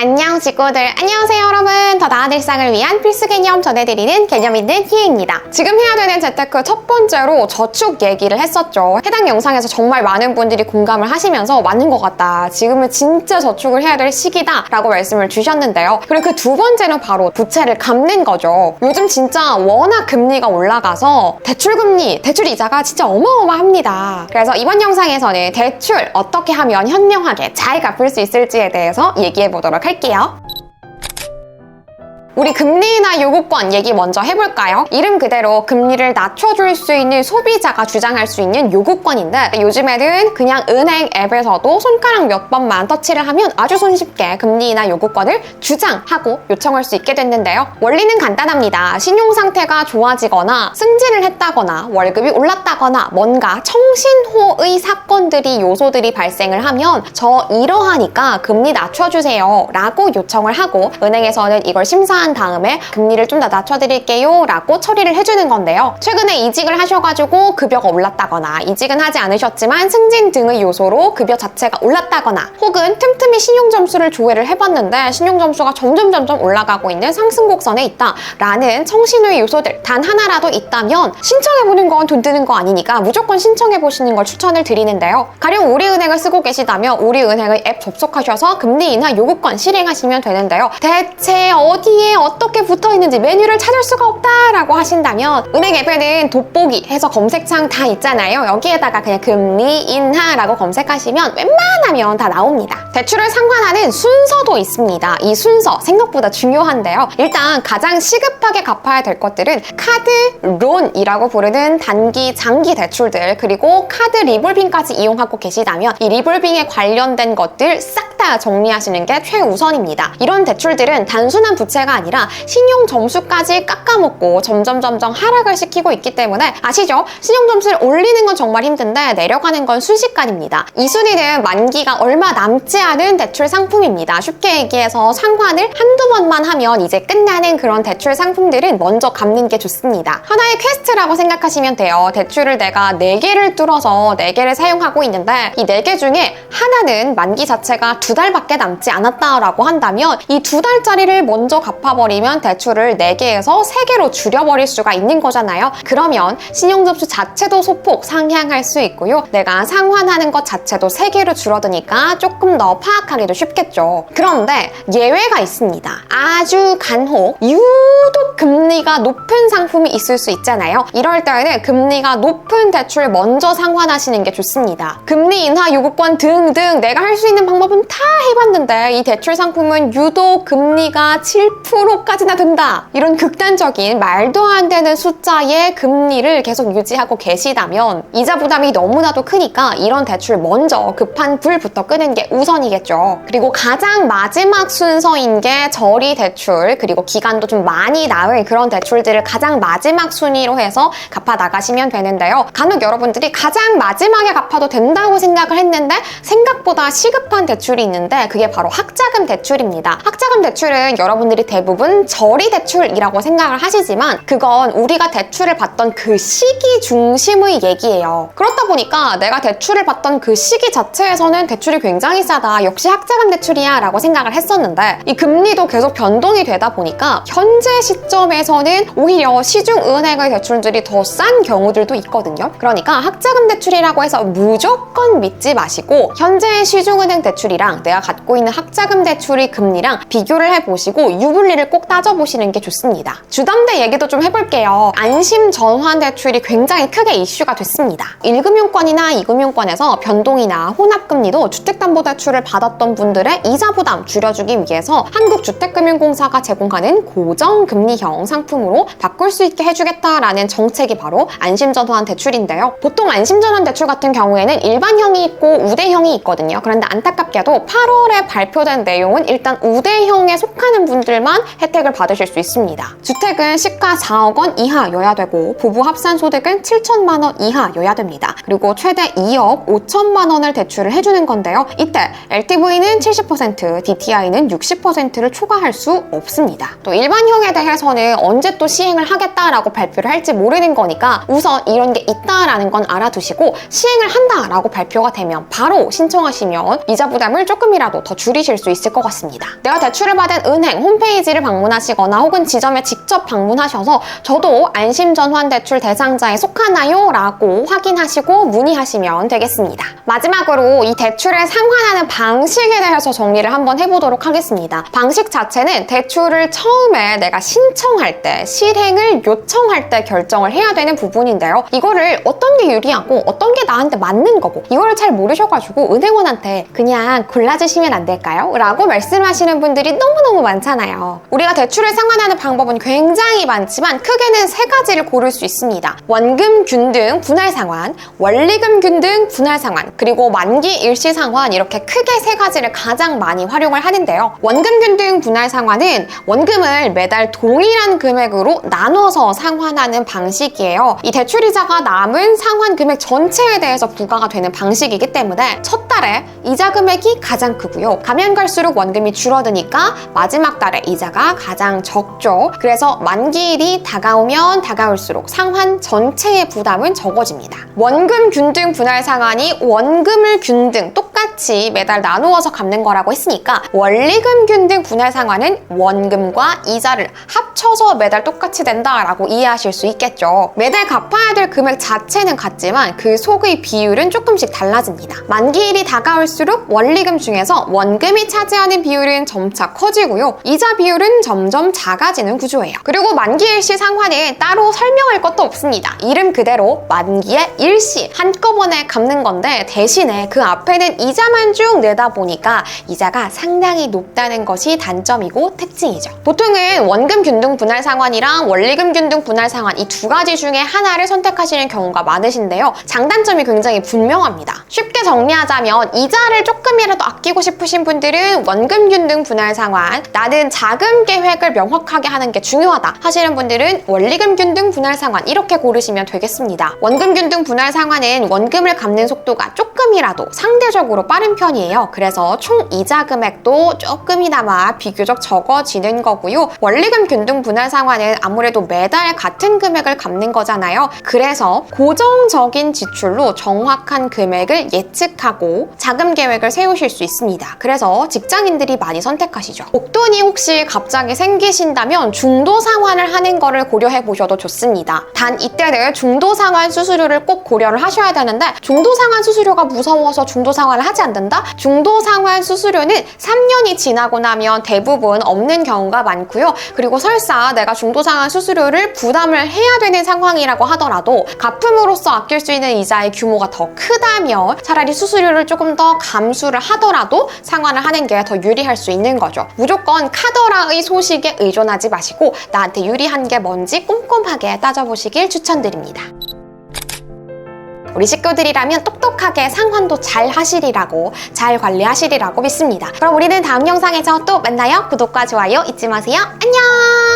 안녕 친구들 안녕하세요 여러분. 더 나은 일상을 위한 필수 개념 전해드리는 개념 있는 희애입니다. 지금 해야 되는 재테크 첫 번째로 저축 얘기를 했었죠. 해당 영상에서 정말 많은 분들이 공감을 하시면서 맞는 것 같다. 지금은 진짜 저축을 해야 될 시기다. 라고 말씀을 주셨는데요. 그리고 그 두 번째는 바로 부채를 갚는 거죠. 요즘 진짜 워낙 금리가 올라가서 대출금리 대출 이자가 진짜 어마어마합니다. 그래서 이번 영상에서는 대출 어떻게 하면 현명하게 잘 갚을 수 있을지에 대해서 얘기해 보도록 할게요. 우리 금리나 요구권 얘기 먼저 해볼까요? 이름 그대로 금리를 낮춰줄 수 있는 소비자가 주장할 수 있는 요구권인데 요즘에는 그냥 은행 앱에서도 손가락 몇 번만 터치를 하면 아주 손쉽게 금리나 요구권을 주장하고 요청할 수 있게 됐는데요. 원리는 간단합니다. 신용 상태가 좋아지거나 승진을 했다거나 월급이 올랐다거나 뭔가 청신호의 사건들이 요소들이 발생을 하면 저 이러하니까 금리 낮춰주세요 라고 요청을 하고 은행에서는 이걸 심사 한 다음에 금리를 좀 더 낮춰드릴게요 라고 처리를 해주는 건데요. 최근에 이직을 하셔가지고 급여가 올랐다거나 이직은 하지 않으셨지만 승진 등의 요소로 급여 자체가 올랐다거나 혹은 틈틈이 신용 점수를 조회를 해봤는데 신용 점수가 점점 점점 올라가고 있는 상승 곡선에 있다 라는 청신호의 요소들 단 하나라도 있다면 신청해보는 건 돈 드는 거 아니니까 무조건 신청해보시는 걸 추천을 드리는데요. 가령 우리은행을 쓰고 계시다면 우리은행의 앱 접속하셔서 금리 인하 요구권 실행하시면 되는데요. 대체 어디에 어떻게 붙어 있는지 메뉴를 찾을 수가 없다라고 하신다면 은행 앱에는 돋보기 해서 검색창 다 있잖아요. 여기에다가 그냥 금리 인하라고 검색하시면 웬만하면 다 나옵니다. 대출을 상환하는 순서도 있습니다. 이 순서 생각보다 중요한데요. 일단 가장 시급하게 갚아야 될 것들은 카드 론이라고 부르는 단기, 장기 대출들 그리고 카드 리볼빙까지 이용하고 계시다면 이 리볼빙에 관련된 것들 싹다 정리하시는 게 최우선입니다. 이런 대출들은 단순한 부채가 아니라 신용 점수까지 깎아먹고 점점 점점 하락을 시키고 있기 때문에 아시죠? 신용 점수를 올리는 건 정말 힘든데 내려가는 건 순식간입니다. 이 순위는 만기가 얼마 남지 않은 대출 상품입니다. 쉽게 얘기해서 상환을 한두 번만 하면 이제 끝나는 그런 대출 상품들은 먼저 갚는 게 좋습니다. 하나의 퀘스트라고 생각하시면 돼요. 대출을 내가 4개를 뚫어서 4개를 사용하고 있는데 이 4개 중에 하나는 만기 자체가 두 달밖에 남지 않았다라고 한다면 이 두 달짜리를 먼저 갚아버리면 대출을 4개에서 3개로 줄여버릴 수가 있는 거잖아요. 그러면 신용접수 자체도 소폭 상향할 수 있고요. 내가 상환하는 것 자체도 3개로 줄어드니까 조금 더 파악하기도 쉽겠죠. 그런데 예외가 있습니다. 아주 간혹 유독 금리가 높은 상품이 있을 수 있잖아요. 이럴 때는 금리가 높은 대출 먼저 상환하시는 게 좋습니다. 금리 인하 요구권 등등 내가 할 수 있는 방법은 다 해봤는데 이 대출 상품은 유독 금리가 7%까지나 든다. 이런 극단적인 말도 안 되는 숫자의 금리를 계속 유지하고 계시다면 이자 부담이 너무나도 크니까 이런 대출 먼저 급한 불부터 끄는 게 우선이겠죠. 그리고 가장 마지막 순서인 게 저리 대출 그리고 기간도 좀 많이 나은 그런 대출들을 가장 마지막 순위로 해서 갚아 나가시면 되는데요. 간혹 여러분들이 가장 마지막에 갚아도 된다고 생각을 했는데 생각보다 시급한 대출이 있는데 그게 바로 학자금 대출입니다. 학자금 대출은 여러분들이 대부분 저리 대출이라고 생각을 하시지만 그건 우리가 대출을 받던 그 시기 중심의 얘기예요. 그렇다 보니까 내가 대출을 받던 그 시기 자체에서는 대출이 굉장히 싸다. 역시 학자금 대출이야 라고 생각을 했었는데 이 금리도 계속 변동이 되다 보니까 현재 시점에서는 오히려 시중 은행의 대출들이 더 싼 경우들도 있거든요. 그러니까 학자금 대출이라고 해서 무조건 믿지 마시고 현재 시중은행 대출이랑 내가 갖고 있는 학자금 대출의 금리랑 비교를 해보시고 유불리를 꼭 따져보시는 게 좋습니다. 주담대 얘기도 좀 해볼게요. 안심 전환 대출이 굉장히 크게 이슈가 됐습니다. 1금융권이나 2금융권에서 변동이나 혼합금리도 주택담보대출을 받았던 분들의 이자 부담 줄여주기 위해서 한국주택금융공사가 제공하는 고정금리형 상품으로 바꿀 수 있게 해주겠다라는 정책이 바로 안심전환 대출인데요. 보통 안심전환 대출 같은 경우에는 일반형이 있고 우대형이 있거든요. 그런데 안타깝게도 8월에 발표된 내용은 일단 우대형에 속하는 분들만 혜택을 받으실 수 있습니다. 주택은 시가 4억 원 이하여야 되고 부부 합산 소득은 7천만 원 이하여야 됩니다. 그리고 최대 2억 5천만 원을 대출을 해주는 건데요. 이때 LTV는 70%, DTI는 60%를 초과할 수 없습니다. 또 일반형에 대해서는 언제 또 시행을 하겠다라고 발표를 할지 모르는 거니까 우선 이런 게 있다라는 건 알아두시고 시행을 한다라고 발표가 되면 바로 신청하시면 이자 부담을 조금 이라도 더 줄이실 수 있을 것 같습니다. 내가 대출을 받은 은행 홈페이지를 방문하시거나 혹은 지점에 직접 방문하셔서 저도 안심전환 대출 대상자에 속하나요? 라고 확인하시고 문의하시면 되겠습니다. 마지막으로 이 대출을 상환하는 방식에 대해서 정리를 한번 해보도록 하겠습니다. 방식 자체는 대출을 처음에 내가 신청할 때, 실행을 요청할 때 결정을 해야 되는 부분인데요. 이거를 어떤 게 유리하고 어떤 게 나한테 맞는 거고 이거를 잘 모르셔가지고 은행원한테 그냥 골라 주시면 안 될까요? 라고 말씀하시는 분들이 너무너무 많잖아요. 우리가 대출을 상환하는 방법은 굉장히 많지만 크게는 세 가지를 고를 수 있습니다. 원금 균등 분할 상환, 원리금 균등 분할 상환, 그리고 만기 일시 상환 이렇게 크게 세 가지를 가장 많이 활용을 하는데요. 원금 균등 분할 상환은 원금을 매달 동일한 금액으로 나눠서 상환하는 방식이에요. 이 대출이자가 남은 상환 금액 전체에 대해서 부과가 되는 방식이기 때문에 첫 달에 이자 금액이 가장 크고요. 가면 갈수록 원금이 줄어드니까 마지막 달에 이자가 가장 적죠. 그래서 만기일이 다가오면 다가올수록 상환 전체의 부담은 적어집니다. 원금 균등 분할 상환이 원금을 균등 똑같이 매달 나누어서 갚는 거라고 했으니까 원리금 균등 분할 상환은 원금과 이자를 합 쳐서 매달 똑같이 된다라고 이해하실 수 있겠죠. 매달 갚아야 될 금액 자체는 같지만 그 속의 비율은 조금씩 달라집니다. 만기일이 다가올수록 원리금 중에서 원금이 차지하는 비율은 점차 커지고요. 이자 비율은 점점 작아지는 구조예요. 그리고 만기일시 상환은 따로 설명할 것도 없습니다. 이름 그대로 만기의 일시 한꺼번에 갚는 건데 대신에 그 앞에는 이자만 쭉 내다 보니까 이자가 상당히 높다는 것이 단점이고 특징이죠. 보통은 원금 균등 분할 상환이랑 원리금 균등 분할 상환 이 두 가지 중에 하나를 선택하시는 경우가 많으신데요. 장단점이 굉장히 분명합니다. 쉽게 정리하자면 이자를 조금이라도 아끼고 싶으신 분들은 원금 균등 분할 상환 나는 자금 계획을 명확하게 하는 게 중요하다 하시는 분들은 원리금 균등 분할 상환 이렇게 고르시면 되겠습니다. 원금 균등 분할 상환은 원금을 갚는 속도가 조금이라도 상대적으로 빠른 편이에요. 그래서 총 이자 금액도 조금이나마 비교적 적어지는 거고요. 원리금 균등 분할 상환은 아무래도 매달 같은 금액을 갚는 거잖아요. 그래서 고정적인 지출로 정확한 금액을 예측하고 자금 계획을 세우실 수 있습니다. 그래서 직장인들이 많이 선택하시죠. 목돈이 혹시 갑자기 생기신다면 중도 상환을 하는 거를 고려해 보셔도 좋습니다. 단 이때는 중도 상환 수수료를 꼭 고려를 하셔야 되는데 중도 상환 수수료가 무서워서 중도 상환을 하지 않는다? 중도 상환 수수료는 3년이 지나고 나면 대부분 없는 경우가 많고요. 그리고 설사 내가 중도 상환 수수료를 부담을 해야 되는 상황이라고 하더라도 갚음으로써 아낄 수 있는 이자의 규모가 더 크다면 차라리 수수료를 조금 더 감수를 하더라도 상환을 하는 게 더 유리할 수 있는 거죠. 무조건 카더라의 소식에 의존하지 마시고 나한테 유리한 게 뭔지 꼼꼼하게 따져보시길 추천드립니다. 우리 식구들이라면 똑똑하게 상환도 잘 하시리라고 잘 관리하시리라고 믿습니다. 그럼 우리는 다음 영상에서 또 만나요. 구독과 좋아요 잊지 마세요. 안녕!